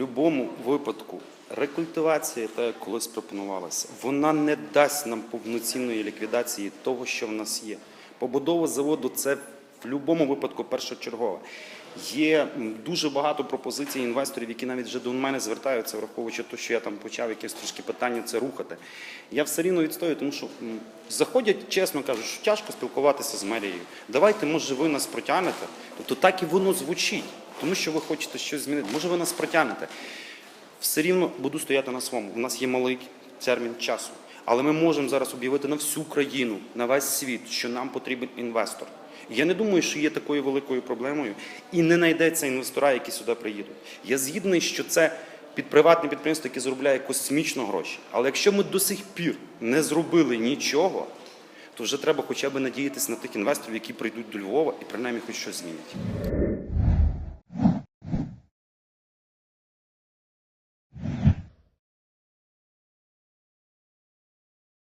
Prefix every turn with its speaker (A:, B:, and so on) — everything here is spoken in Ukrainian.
A: будь-якому випадку рекультивація, та як колись пропонувалася, вона не дасть нам повноцінної ліквідації того, що в нас є. Побудова заводу це в будь-якому випадку першочергове. Є дуже багато пропозицій інвесторів, які навіть вже до мене звертаються, враховуючи те, що я там почав якісь трошки питання це рухати. Я все рівно відстоюю, тому що заходять, чесно кажуть, що тяжко спілкуватися з мерією. Давайте, може, ви нас протягнете. Тобто так і воно звучить, тому що ви хочете щось змінити. Може, ви нас протягнете. Все рівно буду стояти на своєму. У нас є малий термін часу. Але ми можемо зараз об'явити на всю країну, на весь світ, що нам потрібен інвестор. Я не думаю, що є такою великою проблемою, і не знайдеться інвестора, які сюди приїдуть. Я згідний, що це під приватне підприємство, яке заробляє космічно гроші. Але якщо ми до сих пір не зробили нічого, то вже треба хоча б надіятися на тих інвесторів, які прийдуть до Львова і принаймні хоч щось змінять.